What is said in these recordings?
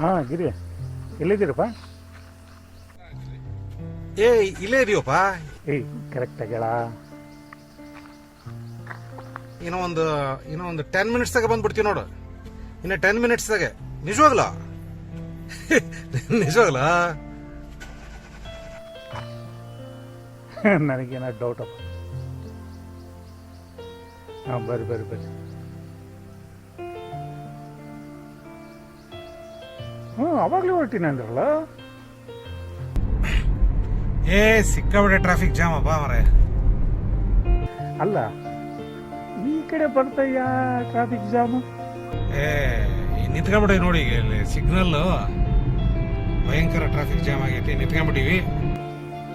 ಹಾಂ ಗಿರಿ. ಎಲ್ಲಿದ್ದೀರಪ್ಪ? ಏ ಇಲ್ಲೇ ಇದೀವಪ್ಪ. ಏಯ್ ಕರೆಕ್ಟ್ ಆಗ್ಯಾಳ ಏನೋ ಒಂದು ಇನ್ನೂ ಒಂದು ಟೆನ್ ಮಿನಿಟ್ಸ್ದಾಗ ಬಂದ್ಬಿಡ್ತೀವಿ ನೋಡು. ಇನ್ನು ಟೆನ್ ಮಿನಿಟ್ಸ್ದಾಗ ನಿಜವಾಗ್ಲ? ನಿಜವಾಗ್ಲ? ನನಗೇನೋ ಡೌಟ್ ಹಾಂ ಬರ್ರಿ ಬರ್ರಿ ಬರ್ರಿ. ಅವಾಗಲೇ ಹೊರಟಿನ ಅಂದ್ರಲ್ಲ? ಏ ಸಿಕ್ಕಾಬಿಟ್ಟೆ ಟ್ರಾಫಿಕ್ ಜಾಮ್ ಅಪ್ಪ ಮರೆ ಅಲ್ಲ ಈ ಕಡೆ ಬರ್ತಯ್ಯ ಟ್ರಾಫಿಕ್ ಜಾಮು ಏ ನಿಂತ್ಕೊಂಡ್ಬಿಟ್ಟಿವಿ ನೋಡಿ ಈಗ ಇಲ್ಲಿ ಸಿಗ್ನಲ್ ಭಯಂಕರ ಟ್ರಾಫಿಕ್ ಜಾಮ್ ಆಗೈತಿ ನಿಂತ್ಕೊಂಡ್ಬಿಟ್ಟಿವಿ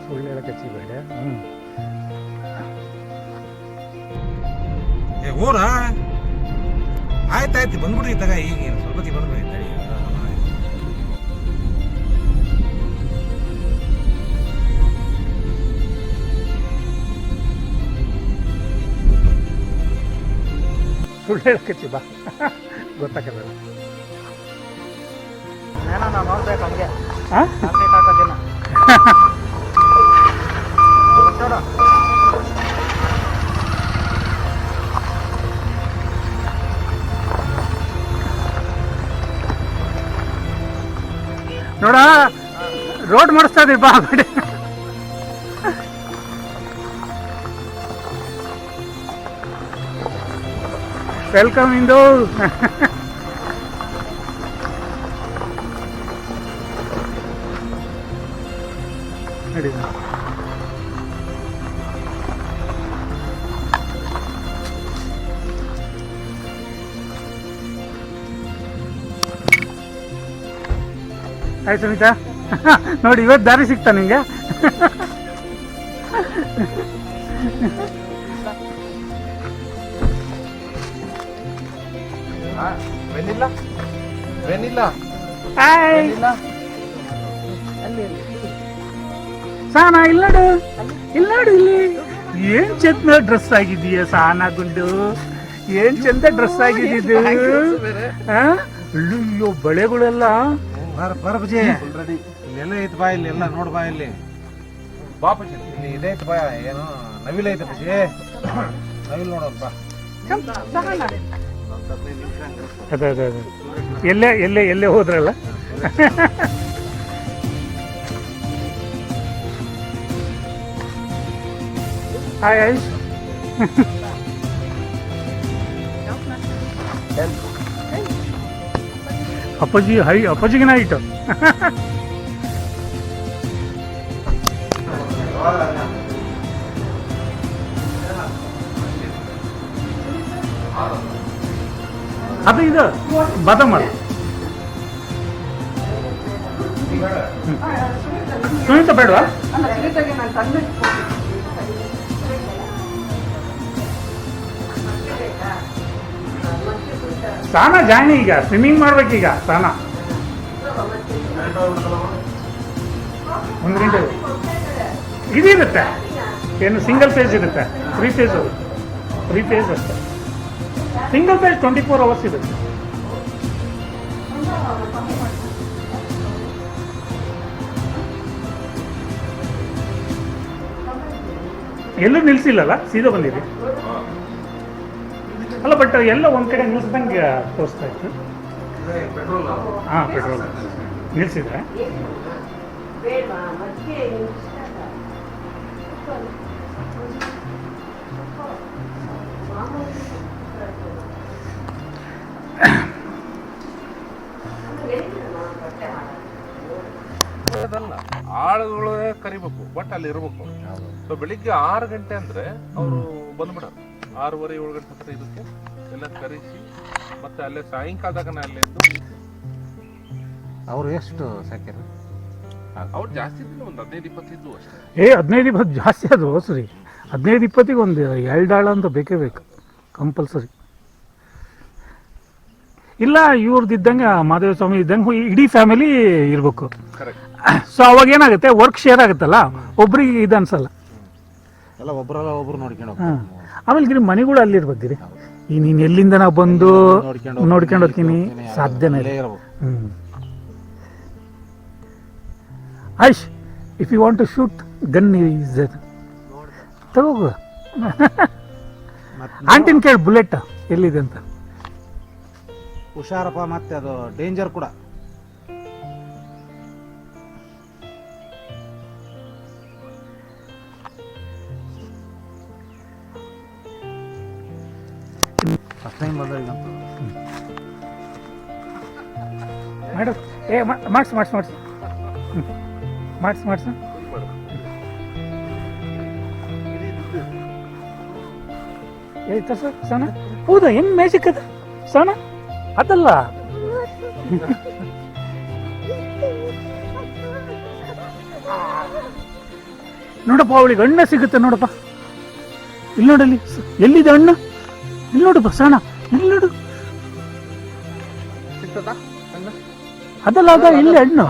ಸುಳ್ಳು ಹೇಳಕ್ಕೆ ಹಚ್ಚಿಬೇಡ ಹ್ಞೂ ಏ ಊರ? ಆಯ್ತಾಯ್ತು ಬಂದ್ಬಿಡ್ರಿ ತಗ ಈಗ ಏನು ಸ್ವಲ್ಪ ಬಂದ್ಬಿಡಿ ತಡಿ. ಸುಳ್ಳು ಹಚ್ಚಿ ಬಾ. ಗೊತ್ತಾಗಲ್ಲ. ನೋಡ್ಬೇಕು ಹಂಗೆ. ನೋಡು. ರೋಡ್ ಮಾಡಿಸ್ತಾ ಇದೀವಿ ಬಾ ಆ ವೆಲ್ಕಮ್ ಇಂದು ನಡಿ ಆಯ್ತು ಸುನೀತಾ ನೋಡಿ ಇವತ್ತು ದಾರಿ ಸಿಗ್ತಾ ನಿಂಗೆ? ಸಾನ ಇಲ್ಲಡು ಇಲ್ಲಡು ಇಲ್ಲ ಏನ್ ಚಂದ ಡ್ರೆಸ್ ಆಗಿದೀಯ ಸಾನ ಗುಂಡು? ಏನ್ ಚಂದ ಡ್ರೆಸ್ ಆಗಿದ್ದು ಅಯ್ಯೋ ಬಳೆಗಳೆಲ್ಲ. ಬರ ಬರ ಬಜೆ ಇಲ್ಲೆಲ್ಲ ಐತ್ ಬಾ ಇಲ್ಲಿ ಎಲ್ಲ ನೋಡ್ ಬಾ ಇಲ್ಲಿ. ಬಾ ಬಜೆ ಇಲ್ಲಿ ಇದೈತ್ ಬಾ ಏನು ನವಿಲ್ ಐತೆ ಬಜೆ ನವಿಲ್ ನೋಡೋದ್ ಬಾ. ಅದೇ ಅದೇ ಅದೇ. ಎಲ್ಲೇ ಎಲ್ಲೇ ಎಲ್ಲೇ ಹೋದ್ರಲ್ಲ? ಹಾಯ್ ಆಯುಷ್ ಅಪ್ಪಾಜಿ ಹೈ ಅಪ್ಪಾಜಿಗಿನ ನೈಟ್ ಅದು ಇದು ಬದಾಮ. ಸುನೀತ ಬೇಡವಾ? ಸಾನ ಜಾಯ್ನಿ ಈಗ ಸ್ವಿಮ್ಮಿಂಗ್ ಮಾಡ್ಬೇಕೀಗ ಸ್ನಾನ. ಒಂದು ಗಂಟೆ. ಇದಿರುತ್ತೆ ಏನು ಸಿಂಗಲ್ ಪೇಜ್ ಇರುತ್ತೆ. ತ್ರೀ ಪೇಜ್ ತ್ರೀ ಪೇಜ್ ಅಷ್ಟೆ. Single page twenty four hours ಇರುತ್ತೆ. ಎಲ್ಲೂ ನಿಲ್ಸಿಲ್ಲಲ್ಲ? ಸೀದಾ ಬಂದಿರಿ. ಅಲ್ಲ ಬಟ್ ಎಲ್ಲ ಒಂದ್ ಕಡೆ ನಿಲ್ಸ್ದಂಗೆ ತೋರಿಸ್ತಾ ಇತ್ತು. ಹಾ ಹಾಂ ಪೆಟ್ರೋಲ್ ನಿಲ್ಸಿದ್ರೆ ಆಳುಗಳು ಕರಿಬೇಕು ಬಟ್ ಅಲ್ಲಿ ಇರ್ಬೇಕು ಸೊ ಬೆಳಿಗ್ಗೆ ಆರು ಗಂಟೆ ಅಂದ್ರೆ ಅವರು ಬಂದ್ಬಿಡೋರು. ಆರೂವರೆ ಏಳು ಗಂಟೆ ಹತ್ರ ಇದಕ್ಕೆ ಎಲ್ಲ ಕರೆಸಿ ಮತ್ತೆ ಅಲ್ಲೇ ಸಾಯಂಕಾಲದಾಗ ಅಲ್ಲೇ ಎದ್ದು ಅವ್ರು ಎಷ್ಟು ಸಾಕ್ಯಾರ? ಅವ್ರು ಜಾಸ್ತಿ ಇದ್ದಿಲ್ಲ ಒಂದು ಹದಿನೈದು ಇಪ್ಪತ್ತು ಇದ್ವು ಅಷ್ಟೇ. ಏ ಹದಿನೈದು ಇಪ್ಪತ್ತು ಜಾಸ್ತಿ ಅದು ಸರಿ ಹದಿನೈದು ಇಪ್ಪತ್ತಿಗೆ ಒಂದು ಎರಡು ಆಳ ಅಂತ ಬೇಕೇ ಬೇಕು ಕಂಪಲ್ಸರಿ. ಇಲ್ಲ ಇವ್ರದ್ದು ಇದ್ದಂಗೆ ಮಾದೇವ ಸ್ವಾಮಿ ಇದ್ದಂಗೆ ಇಡೀ ಫ್ಯಾಮಿಲಿ ಇರಬೇಕು. ಕರೆಕ್ಟ್ ಸೊ ಅವಾಗ ಏನಾಗುತ್ತೆ ವರ್ಕ್ ಶೇರ್ ಆಗುತ್ತಲ್ಲ ಒಬ್ರಿಗೆ ಇದು ಅನ್ಸಲ್ಲ. ಎಲ್ಲ ಒಬ್ಬರಲ್ಲ ಒಬ್ರು ನೋಡ್ಕೊಂಡು ಆಮೇಲೆ ಗಿರಿ ಮನೆಗಳು ಅಲ್ಲಿರ್ ಗಿರಿ ಈ ನೀನು ಎಲ್ಲಿಂದ ನಾವು ಬಂದು ನೋಡ್ಕೊಂಡು ಹೋಗ್ತೀನಿ? ಸಾಧ್ಯನೇ ಇಲ್ಲ. ಹ್ಞೂ ಆಯ್ಶ್ if you want to shoot gun is ತಗೋ ಆಂಟಿನ ಕೇಳಿ ಬುಲೆಟ್ ಎಲ್ಲಿದೆ ಅಂತ. ಹುಷಾರಪ್ಪ ಮತ್ತೆ ಅದು ಡೇಂಜರ್ ಕೂಡ. ಟೈಮ್ ಬಂದಾಗ ಮಾಡು. ಏ ಮಾಡಿಸ್ ಮಾಡಿಸ್ ಮಾಡಿಸ್. ಮಾಡಿಸ್ ಮಾಡಿಸ್. ಏ ಸರ್ ಸಣ್ಣ ಹೌದಾ, ಹೆಂಗ್ ಮ್ಯಾಜಿಕ್ ಅದ? ಸಣ್ಣ ಅದಲ್ಲ. ನೋಡಪ್ಪ, ಅವಳಿಗೆ ಅಣ್ಣ ಸಿಗುತ್ತೆ ನೋಡಪ್ಪ. ಇಲ್ಲಿ ನೋಡಲ್ಲಿ ಎಲ್ಲಿದೆ ಅಣ್ಣ? ಇಲ್ಲಿ ನೋಡಪ್ಪ ಸಣ್ಣ ಇಲ್ಲಿ ನೋಡು. ಸಿಗ್ತದಾ? ಅದಲ್ಲ ಅದ ಇಲ್ಲಿ ಹಣ್ಣು.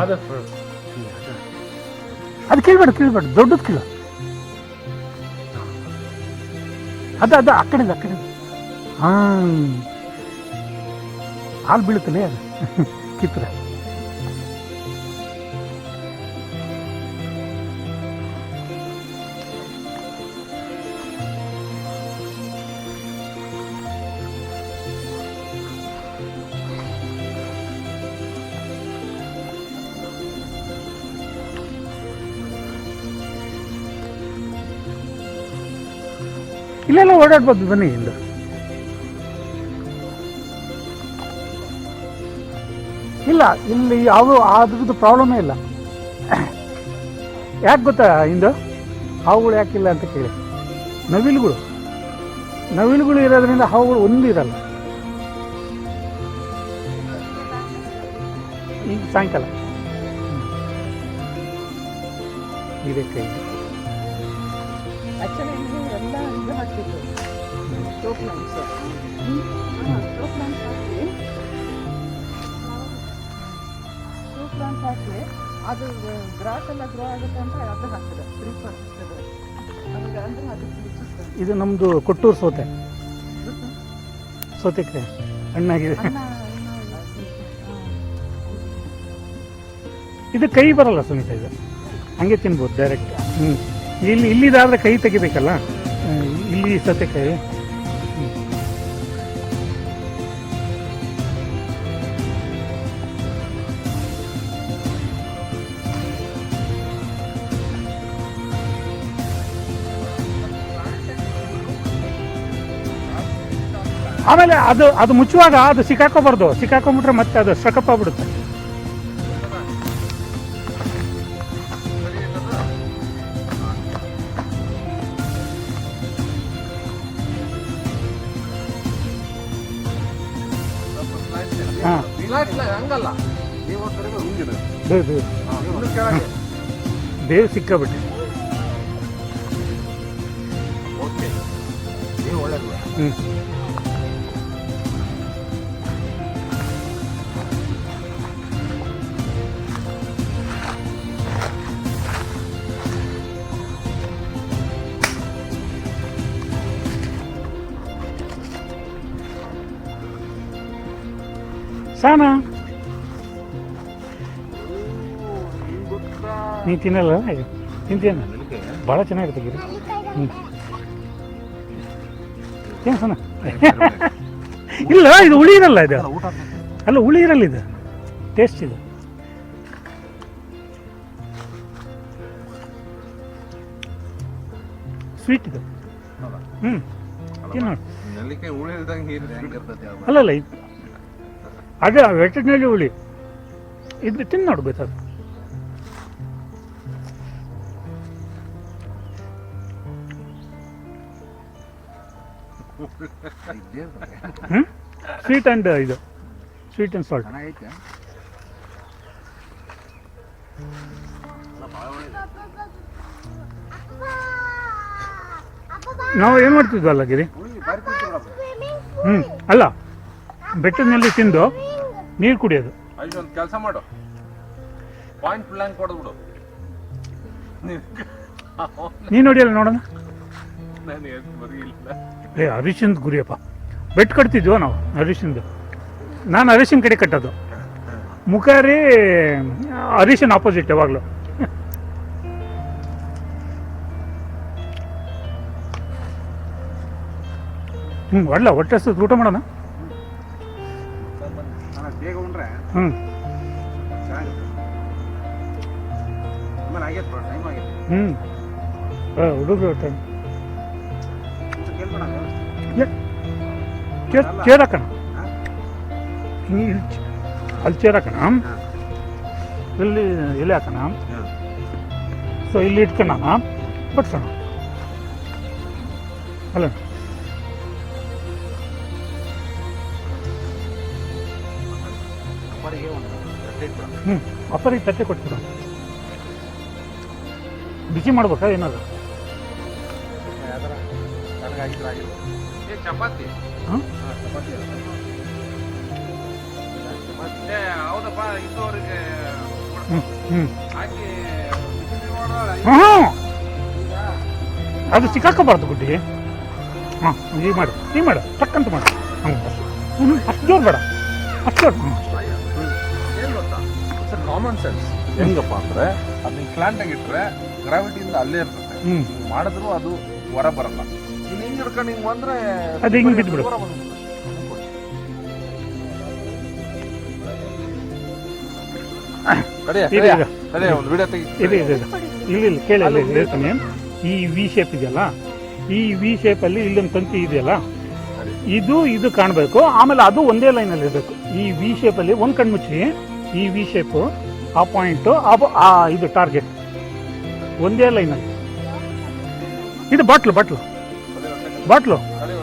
ಅದು ಕೇಳ್ಬೇಡ ಕೇಳ್ಬೇಡ. ದೊಡ್ಡದು ಕೇಳು. ಅದ ಅದ ಆ ಕಡೆ ಆ ಕಡೆ ಹಾ. ಹಾಲು ಬೀಳುತ್ತಲೇ ಅದು. ಕಿತ್ತರೆ. ಇಲ್ಲೆಲ್ಲ ಓಡಾಡ್ಬೋದು ಬನ್ನಿ ಇಲ್ಲ ಇಲ್ಲ ಇಲ್ಲಿ ಯಾವ ಅದ್ರದ್ದು ಪ್ರಾಬ್ಲಮೇ ಇಲ್ಲ. ಯಾಕೆ ಗೊತ್ತಾ ಇಂದು ಹಾವುಗಳು ಯಾಕಿಲ್ಲ ಅಂತ ಕೇಳಿ. ನವಿಲುಗಳು. ನವಿಲುಗಳು ಇರೋದ್ರಿಂದ ಹಾವುಗಳು ಒಂದು ಇರಲ್ಲ. ಈಗ ಸಾಯಂಕಾಲ. ಹ್ಮ್. ಸೋಪ್ ಲೈನ್ಸ್ ಸೋಪ್ ಲೈನ್ಸ್ ಹಾಕಿ ಸೋಪ್ ಲೈನ್ಸ್ ಹಾಕಿ ಅದು ಗ್ರಾಸ್ ಎಲ್ಲ ಗ್ರೋ ಆಗುತ್ತೆ ಅಂತ ಅದು ಹಾಕ್ತದೆ ಪ್ರಿಫರ್ ನಮಗೆ ಅಂದ್ರೆ ಅದು ರುಚಿಸ್ತದೆ. ಇದು ನಮ್ಮದು ಕೊಟ್ಟೂರು ಸೋತೆ. ಸೌತೆಕಾಯಿ ಹಣ್ಣಾಗಿದೆ. ಅನ್ನ ಇದು ಕೈ ಬರಲ್ಲ ಸುನೀತ, ಇದು. ಹಂಗೆ ತಿನ್ಬೋದು ಡೈರೆಕ್ಟ್ ಹ್ಞೂ ಇಲ್ಲಿ ಇಲ್ಲಿದಾದ್ರೆ ಕೈ ತೆಗಿಬೇಕಲ್ಲ? ಇಲ್ಲಿ ಸೌತೆಕಾಯಿ ಆಮೇಲೆ ಅದು ಅದು ಮುಚ್ಚುವಾಗ ಅದು ಸಿಕ್ಕಾಕೋಬಾರ್ದು. ಸಿಕ್ಕಾಕೊಂಡ್ಬಿಟ್ರೆ ಮತ್ತೆ ಅದು ಸ್ಟ್ರಕಪ್ ಆಗ್ಬಿಡುತ್ತೆ. ದೇವ್ ಸಿಕ್ಕಾಬಿಟ್ಟೆ. ಇಲ್ಲ ಸಾನಾ? ನೀ ತಿನ್ನಲ್ಲ? ತಿಂತೀಯ ಭಾಳ ಚೆನ್ನಾಗಿರುತ್ತೆ ಗಿರಿ. ಹ್ಞೂ ಏನು ಸಣ್ಣ ಇಲ್ಲ ಇದು ಹುಳಿ ಇರಲ್ಲ ಇದು. ಅಲ್ಲ ಹುಳಿ ಇರಲ್ಲ ಇದು. ಟೇಸ್ಟ್ ಇದು. ಸ್ವೀಟ್ ಇದು. ಹ್ಞೂ ತಿನ್ನೋಣ ಅಲ್ಲ ಉಳಿಲ್ದಂಗೆ ಇರ್ತದೆ ಆ ಅದೇ ವೆಟರ್ನರಿ ಹುಳಿ. ಇದು ತಿಂದು ನೋಡು ಅದು ಸ್ವೀಟ್ ಆ್ಯಂಡ್ ಇದು. ಸ್ವೀಟ್ ಆ್ಯಂಡ್ ಸಾಲ್ಟ್ ನಾವು ಏನು ಮಾಡ್ತಿದ್ವಲ್ಲ ಗಿರಿ? ಹ್ಞೂ ಅಲ್ಲ. ಬೆಟ್ಟದಲ್ಲಿ ತಿಂದು ನೀರು ಕುಡಿಯೋದು. ಒಂದು ಕೆಲಸ ಮಾಡು. ಪಾಯಿಂಟ್ ಬ್ಲಾಂಕ್ ಹೊಡೆದ್ಬಿಡು ನೀನು ನೋಡಿಯಲ್ಲ ನೋಡೋಣ? ಏ ಹರೀಶಿಂದ ಗುರಿಯಪ್ಪ. ಬೆಟ್ ಕಟ್ತಿದ್ವೋ ನಾವು ಹರೀಶಿಂದು ನಾನು ಹರೀಶಿನ ಕಡೆ ಕಟ್ಟೋದು. ಮುಖಾರಿ ಹರೀಶನ್ ಆಪೋಸಿಟ್ ಯಾವಾಗಲೂ. ಹ್ಞೂ ಒಳ್ಳೆ ಹೊಟ್ಟೆ ಊಟ ಮಾಡೋಣ. ಹ್ಞೂ ಹ್ಞೂ ಹುಡುಗರು ಟೈಮ್ ಚೇರಕಣ ಅಲ್ಲಿ. ಚೇರಕಣ ಇಲ್ಲಿ ಎಲೆ ಹಾಕೋಣ? ಸೊ ಇಲ್ಲಿ ಇಟ್ಕೊಳ್ಳೋಣ ಬಟ್ಸೋಣ. ಅಲ್ಲ. ಹ್ಞೂ ಅಪ್ಪರಿಗೆ ತಟ್ಟೆ ಕೊಡ್ತೀರ? ಬಿಸಿ ಮಾಡ್ಬೇಕಾ ಏನಾದ್ರು? ಚಪಾತಿ ಹಾಂ ಚಪಾತಿ. ಮತ್ತೆ ಹೌದಪ್ಪ ಇಂಥವ್ರಿಗೆ ಹ್ಞೂ ಹ್ಞೂ ಹಾಕಿ ಅದು ಸಿಕ್ಕಾಕೋಬಾರ್ದು ಗುಡ್ಡಿ. ಹಾಂ ಈಗ ಮಾಡು. ಈಗ ಮಾಡು. ಟಕ್ಕಂತ ಮಾಡು. ಹ್ಞೂ ಅಷ್ಟು. ಜೋರು ಬೇಡ. ಅಷ್ಟು ಜೋರು. ಹ್ಞೂ ಕಾಮನ್ ಸೆನ್ಸ್ ಹೆಂಗಪ್ಪ ಅಂದ್ರೆ ಅದನ್ನ ಪ್ಲಾಂಟ್ ಆಗಿಟ್ರೆ ಗ್ರಾವಿಟಿಯಿಂದ ಅಲ್ಲೇ ಇರ್ತದೆ. ಮಾಡಿದ್ರು ಅದು ಹೊರ ಬರಲ್ಲ. ಇನ್ನು ಹಿಂಗ್ ಹಿಡ್ಕೊಂಡು ಹಿಂಗ್ ಬಂದ್ರೆ ಅದು ಹಿಂಗ್ ಬಂದ್ಬಿಡುತ್ತೆ. ಇದು. ಕಡೆಯ, ಒಂದು ವಿಡಿಯೋ ತೆಗಿ ಇದೆ ಇದೆ ಇದೆ. ಇಲ್ಲಿ ಇಲ್ಲಿ ಕೇಳಿ ಇಲ್ಲಿ ಹೇಳ್ತೀನಿ ಈ ವಿ ಶೇಪ್ ಇದೆಯಲ್ಲ? ಈ ವಿ ಶೇಪ್ ಅಲ್ಲಿ ಇಲ್ಲೊಂದು ತಂತಿ ಇದೆಯಲ್ಲ? ಇದು ಇದು ಕಾಣಬೇಕು. ಆಮೇಲೆ ಅದು ಒಂದೇ ಲೈನ್ ಅಲ್ಲಿ ಇರಬೇಕು. ಈ ವಿ ಶೇಪಲ್ಲಿ ಒಂದ್ ಕಣ್ಣು ಮುಚ್ಚಿ ಈ ವಿ ಶೇಪು ಆ ಪಾಯಿಂಟು ಆ, ಇದು ಟಾರ್ಗೆಟ್ ಒಂದೇ ಲೈನಲ್ಲಿ ಇದು ಬಾಟ್ಲು ಬಾಟ್ಲು ಬಾಟ್ಲು ಕಡೆ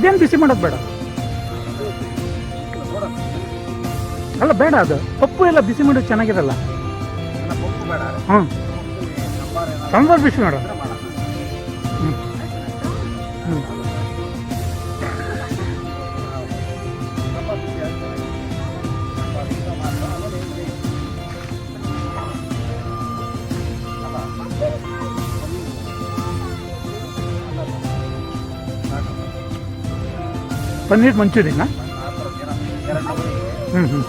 ಅದೇನು ಬಿಸಿ ಮಾಡೋದು ಬೇಡ. ಅಲ್ಲ ಬೇಡ ಅದು. ಪಪ್ಪು ಎಲ್ಲ ಬಿಸಿ ಮಾಡೋದು ಚೆನ್ನಾಗಿರಲ್ಲ. ಹ್ಞೂ ಸಾಂಬಾರು ಬಿಸಿ ಮಾಡೋದು. ಪನ್ನೀರ್ ಮಂಚೂರಿನಾ? ಹ್ಞೂ ಹ್ಞೂ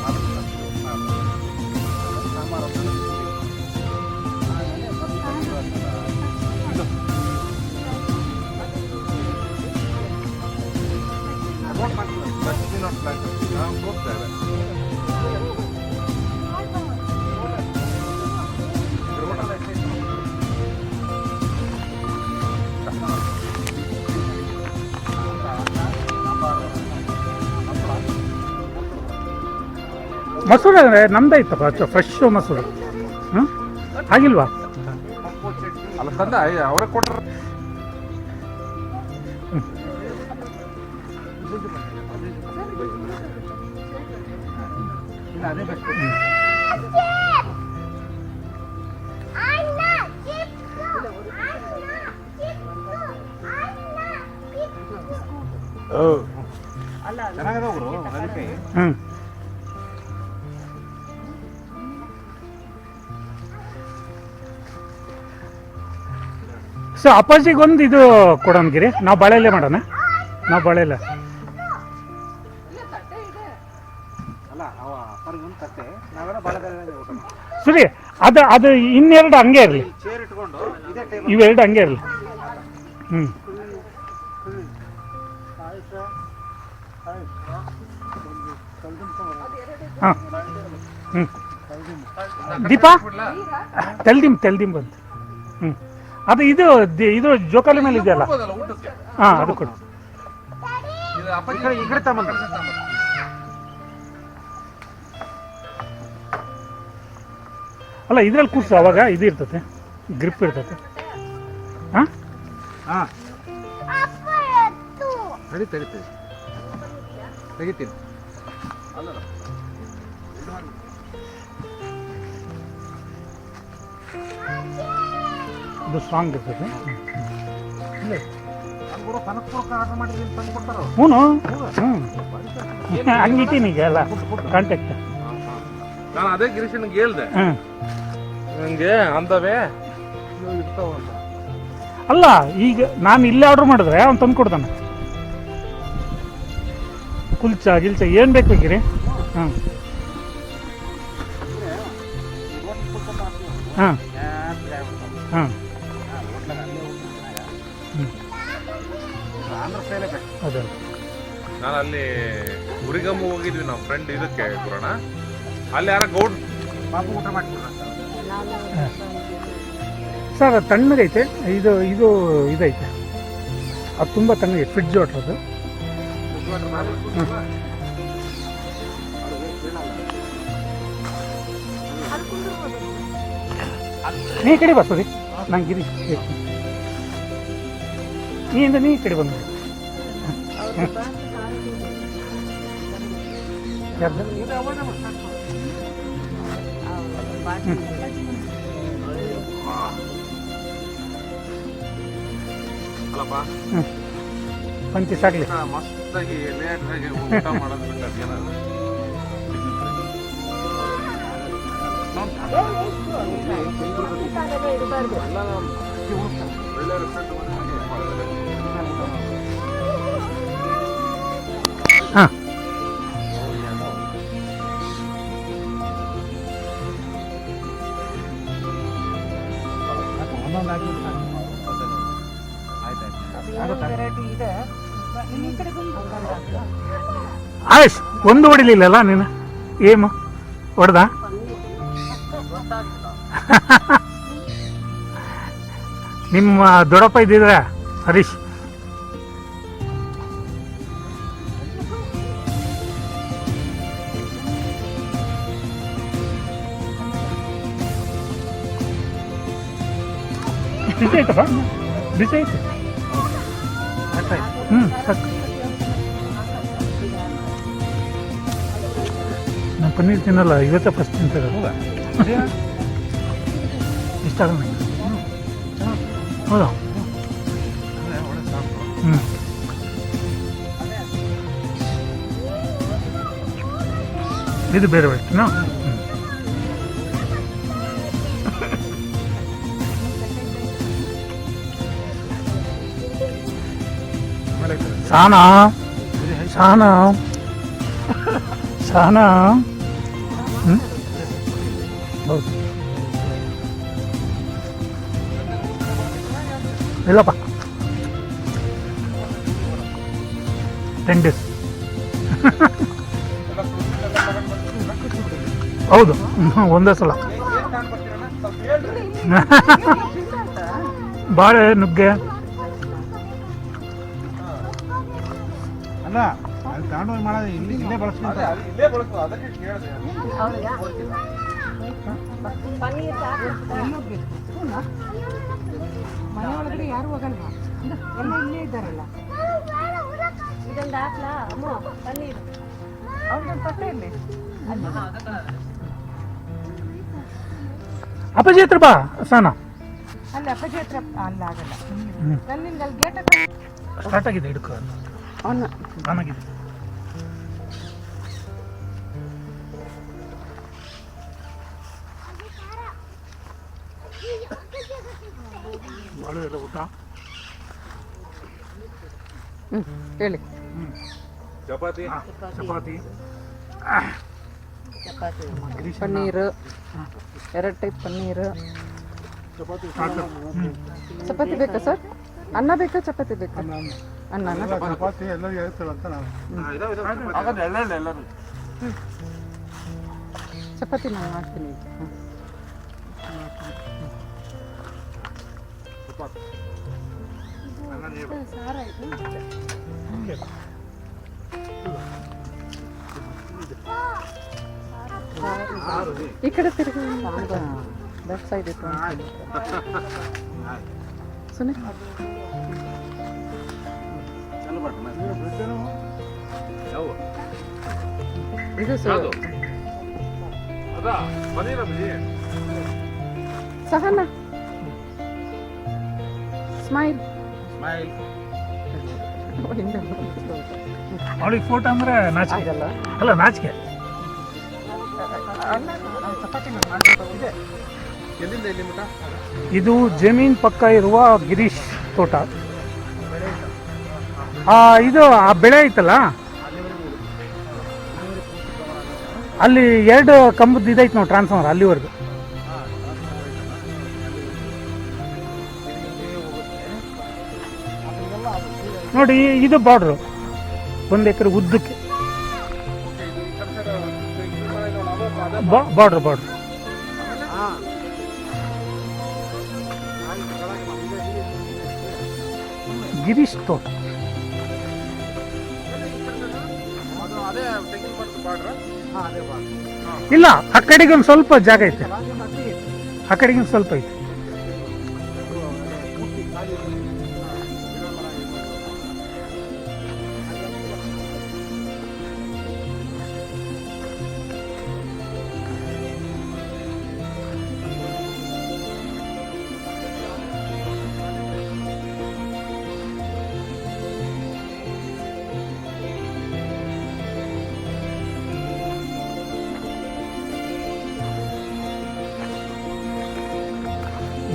ಮೊಸರು ನಮ್ದೇ ಇತ್ತಪ್ಪ ಫ್ರೆಶ್ ಮೊಸರು. ಹ್ಞೂ ಆಗಿಲ್ವಾ ಅಲ್ಲ ತಂದ ಅವ್ರೆ ಕೊಟ್ರ. ಚೆನ್ನಾಗದ ಅವರು ಹ್ಞೂ ಸೊ ಅಪ್ಪಾಜಿಗೆ ಒಂದು ಇದು ಕೊಡೋಣ ಗಿರಿ. ನಾವು ಬಾಳೆಲೆ ಮಾಡೋಣ. ನಾವು ಬಾಳೆಲೆ. ಸರಿ ಅದು ಅದು ಇನ್ನೆರಡು ಹಂಗೆ ಇರಲಿ. ಇವೆರಡು ಹಂಗೆ ಇರಲಿ. ಹ್ಞೂ ಹಾಂ. ಹ್ಞೂ ದೀಪ? ತೆಲ್ದಿಮ್ ತೆಲ್ದಿಮ್ ಬಂತು ಹ್ಞೂ ಅದು ಇದು ದಿ- ಇದು ಜೋಕಾಲಿ ಮೇಲೆ ಇದೆಯಲ್ಲ ಹಾ ಊಟಕ್ಕೆ? ಹಾಂ ಅದು ಕೊಡು. ಇದು ಈ ಅಪ್ಪಾಜಿ ಕಡೆ ಈ ಕಡೆ ತಗೊಂಬಂದ್ರೆ ಅಲ್ಲ ಇದ್ರಲ್ಲಿ ಕೂರ್ಸು ಅವಾಗ ಇದು ಇರ್ತತೆ ಗ್ರಿಪ್ ಇರ್ತತೆ. ಹಾ? ಹಾ. ತಡಿ ತಡಿ ತಡಿ. ತೆಗಿತೀನಿ. ಇದು ಸ್ಟ್ರಾಂಗ್ ಇರ್ತದೆ. ಇಲ್ಲ. ಹ್ಞೂ ಹ್ಞೂ ಹಂಗಿಟ್ಟೀನಿ ಈಗ ಎಲ್ಲ. ಕಾಂಟ್ಯಾಕ್ಟ್ ನಾನು ಅದೇ ಗಿರೀಶನ್ಗೆ ಹೇಳ್ದೆ. ಹ್ಞೂ ನಂಗೆ ಅಂದವೇ ಅಲ್ಲ ಈಗ ನಾನು ಇಲ್ಲೇ ಆರ್ಡರ್ ಮಾಡಿದ್ರೆ ಅವ್ನು ತಂದು ಕೊಡ್ತಾನೆ. ಕುಲ್ಚ ಗಿಲ್ಚ ಏನು ಬೇಕು ಬೇಕಿರಿ ಹಾಂ ಹಾಂ ಅಲ್ಲಿ ಉರಿಗಮ್ಮ ಹೋಗಿದ್ವಿ ನಮ್ಮ ಫ್ರೆಂಡ್ ಇದಕ್ಕೆ ಗುರಣ ಅಲ್ಲಿ ಯಾರ ಗೌಡ್ ಪಾಪು ಊಟ ಮಾಡ್ತೀರ ಸರ್ ಅದು ತಣ್ಣಗೈತೆ. ಇದು ಇದು ಇದೈತೆ. ಅದು ತುಂಬ ತಣ್ಣಗೆ ಫ್ರಿಡ್ಜ್ ವಾಟ್ರ್ ಅದು. ನೀ ಕಡೆ ಬರ್ತದೆ ನಂಗೆ ಇರಿ ನೀ ಈ ಕಡೆ ಬಂದ ಅಲ್ಲಪ್ಪ ಪಂಚಿ ಸಾಕಲಿ. ಮಸ್ತಾಗಿ ಲೇಟ್ ಆಗಿ ಊಟ ಮಾಡೋದು ಬಿಟ್ಟು ಅದೇನದು ಒಳ್ಳೆ ರೆಸ್ಟೋರೆಂಟ್ ಆಯುಷ್ ಒಂದು ಹೊಡಿಲಿಲ್ಲಲ್ಲ ನೀನು? ಏಮ ಹೊಡೆದ? ನಿಮ್ಮ ದೊಡ್ಡಪ್ಪ ಇದ್ದಿದ್ರೆ ಹರೀಶ್ ಆಯ್ತಪ್ಪ ಬಿಸಿ ಹ್ಞೂ ಸಾಕು. ನಾನು ಪನ್ನೀರ್ ತಿನ್ನಲ್ಲ ಇವತ್ತೇ ಫಸ್ಟ್ ತಿಂತಿರೋದು ಇಷ್ಟ ಆಗಲ್ಲ ನನಗೆ ಹೌದಾ? ಹ್ಞೂ ಇದು ಬೇರೆ ಬೇಕಿನ ಸಾನಾ ಸಾನಾ ಸಾನಾ ಹ್ಞೂ ಹೌದು ಇಲ್ಲಪ್ಪ ಟೆನ್ ಡೇಸ್ ಹೌದು ಹ್ಮ್, ಒಂದೇ ಸಲ ಬಾಳೆ ನುಗ್ಗೆ ಅಲ್ಲ ಅಲ್ಲಿ ತಗೊಂಡೋಗಿ ಮಾಡೋದು ಇಲ್ಲಿ ಇಲ್ಲೇ ಬಳಸ್ಕೊಂತಾರೆ ಇಲ್ಲೇ ಬಳಸ್ತು ಅದಕ್ಕೆ ಕೇಳಿದೆ. ಮನೆ ಒಳಗಡೆ ಯಾರು ಹೋಗಲ್ವಾ ಎಲ್ಲ ಇಲ್ಲೇ ಇದ್ದಾರಲ್ಲ. ಇದೊಂದು ಹಾಕ್ಲಾ ಅಮ್ಮ ಪನ್ನೀರ್. ಅವ್ರಿಗೊಂದು ತಟ್ಟೆ ಇಲ್ಲಿ ಅಪ್ಪಾಜಿ ಹತ್ರ ಬಾ ಸ್ನಾನ. ಅಲ್ಲಿ ಅಪ್ಪಾಜಿ ಹತ್ರ ಅಲ್ಲ ಆಗಲ್ಲ. ಅಲ್ಲಿ ಗೇಟ್ ಸ್ಟಾರ್ಟ್ ಆಗಿದೆ ಹಿಡ್ಕೊ. ಅವನ್ನ ಆನಾಗಿದೆ. ಬಾಳೆ ಎಲ್ಲ ಊಟ ಹೇಳಿ. ಚಪಾತಿ? ಚಪಾತಿ. ಪನ್ನೀರು. ಎರಡು ಟೈಪ್ ಪನ್ನೀರು. ಚಪಾತಿ ಬೇಕಾ ಸರ್? ಅನ್ನ ಬೇಕಾ ಚಪಾತಿ ಬೇಕಾ? ಅನ್ನನ ಚಪಾತಿ ಎಲ್ಲರಿಗೂ ಅಂತ ನಾನು ಚಪಾತಿ. ನಾನು ಮಾಡ್ತೀನಿ ಈ ಕಡೆ ತಿರುಗಿ ಲೆಫ್ಟ್ ಸೈಡ್ ಇತ್ತು. ಸುನಿ? ಇದು ಸಹನ. Smile smile. ಅವಳಿಗೆ ಫೋಟೋ ಅಂದ್ರೆ ನಾಚಿಕೆ. ಅಲ್ಲ ನಾಚಿಕೆ. ಇದೆ ಜಮೀನ್ ಪಕ್ಕ ಇರುವ ಗಿರೀಶ್ ತೋಟ. ಇದು ಆ ಬೆಳೆ ಐತಲ್ಲ? ಅಲ್ಲಿ ಎರಡು ಕಂಬದ ಇದೈತೆ ನಾವು ಟ್ರಾನ್ಸ್ಫಾರ್ಮರ್ ಅಲ್ಲಿವರೆಗೂ. ನೋಡಿ, ಇದು ಬಾರ್ಡ್ರು ಒಂದು ಎಕರೆ ಉದ್ದಕ್ಕೆ. ಬಾರ್ಡ್ರ್ ಬಾರ್ಡ್ರು ಗಿರೀಶ್ ತೋಟ. ಇಲ್ಲ ಆ ಕಡೆಗೆ ಒಂದು ಸ್ವಲ್ಪ ಜಾಗ ಐತೆ. ಆ ಕಡೆಗೆ ಸ್ವಲ್ಪ ಐತೆ.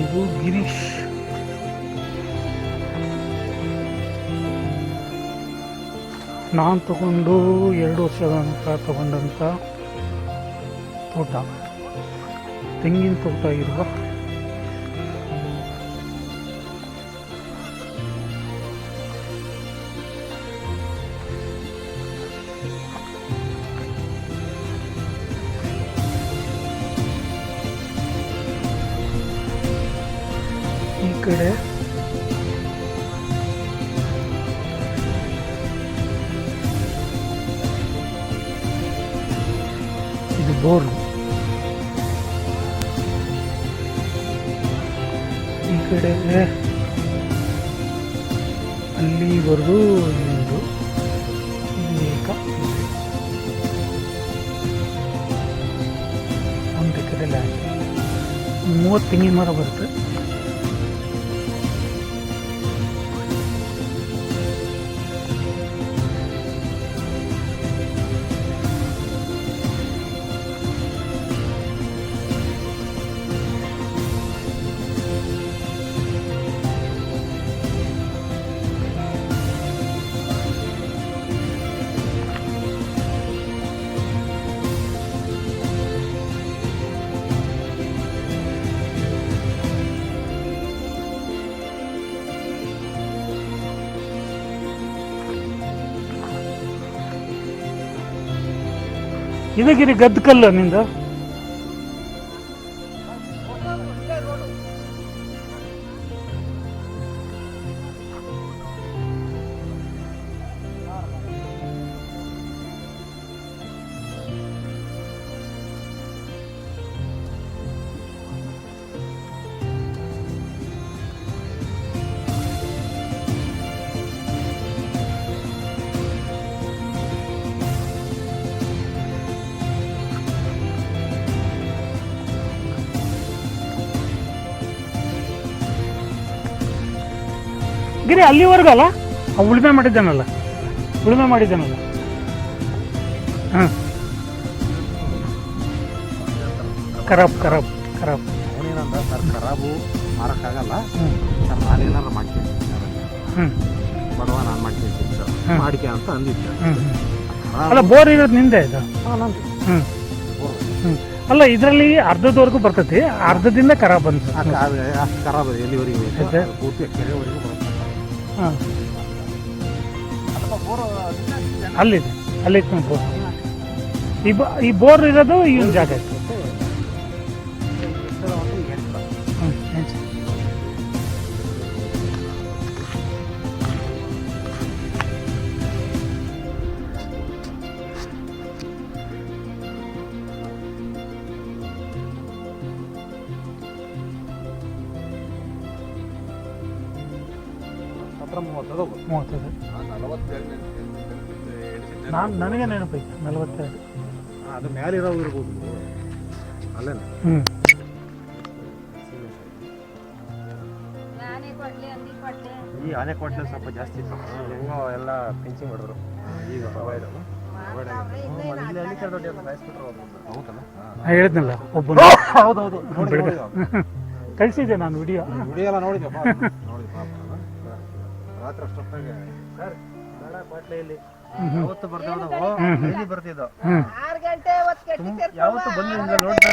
ಇದು ಗಿರೀಶ್. ನಾನು ತಗೊಂಡು ಎರಡು ವರ್ಷದ ನಂತರ ತಗೊಂಡಂಥ ತೋಟ. ತೆಂಗಿನ ತೋಟ ಇರುವ ಈ ಕಡೆ ಅಲ್ಲಿವರೆಗೂ ಈ ಏಕ. ಒಂದು ಎಕರೆ ಲ್ಯಾಂಡ್ ಮೂವತ್ತು ತೆಂಗಿನ ಮರ ಬರುತ್ತೆ. ಇದಕ್ಕಿರಿ ಗದ್ದಕಲ್ಲ ನಿಂದು? ಅಲ್ಲಿವರೆಗೂ ಅಲ್ಲ? ಉಳುಮೆ ಮಾಡಿದ್ದಾನಲ್ಲ. ಉಳುಮೆ ಮಾಡಿದ್ದಾನಲ್ಲ. ಹಾಂ. ಖರಾಬ್ ಖರಾಬ್ ಖರಾಬ್ ಅವನೇನಂದ ಸರ್ ಖರಾಬು ಮಾರಕ್ಕಾಗಲ್ಲ. ಸರ್ ನಾನೇನಾರು ಮಾಡ್ತೀನಿ ಹ್ಞೂ ಬಡವ ನಾನು ಮಾಡ್ತೀನಿ ಸರ್. ಮಾಡಿಕೆ ಅಂತ ಅಂದಿದ್ದೆ. ಅಲ್ಲ ಬೋರ್ ಇರೋದು ನಿಂದೆ ಇದು? ಹ್ಞೂ ಹ್ಞೂ ಅಲ್ಲ ಇದರಲ್ಲಿ ಅರ್ಧದವರೆಗೂ ಬರ್ತೈತಿ. ಅರ್ಧದಿಂದ ಖರಾಬ್ ಬಂತು. ಅಷ್ಟು ಖರಾಬ್ ಎಲ್ಲಿವರೆಗೂ. ಪೂರ್ತಿ ಕೆರೆವರೆಗೂ ಹಾಂ. ಅಲ್ಲಿದೆ. ಅಲ್ಲಿ ಈ ಬ ಈ ಬೋರ್ ಇರೋದು ಇವನ್ ಜಾಗ ಇತ್ತು. ಹತ್ರ ಮೂವತ್ತದು ಮೂವತ್ತೈದು. ನಾನು ನನಗೆ ನೆನಪೈತೆ ನಲವತ್ತೆರಡು. ಅದು ಮ್ಯಾಲಿರೋ ಇರ್ಬೋದು. ಅಲ್ಲೇ ಹ್ಞೂ ಈ ಆನೆ ಕೊಟ್ಲೆ ಸ್ವಲ್ಪ ಜಾಸ್ತಿ ಇತ್ತು. ಹೆಂಗೋ ಎಲ್ಲ ಪಿಂಚಿಂಗ್ ಮಾಡಿದ್ರು. ಈಗ ನಾ ಹೇಳಿದ್ನಲ್ಲ ಒಬ್ಬ ಹೌದೌದು ಕಳಿಸಿದ್ದೆ ನಾನು ವಿಡಿಯೋ? ವಿಡಿಯೋ ಎಲ್ಲ ನೋಡಿದ್ದೆ ರಾತ್ರಿ ಅಷ್ಟೊತ್ತಾಗೆ ಬೇಡ ಬಾಟ್ಲೆಯಲ್ಲಿ ಯಾವತ್ತು ಬರ್ತಿದ್ದವು ಡೈಲಿ ಬರ್ತಿದ್ದವು ಆರು ಗಂಟೆ ಹೊತ್ತು ಯಾವತ್ತು ಬಂದು ಹಿಂಗೆ ನೋಡ್ತಾ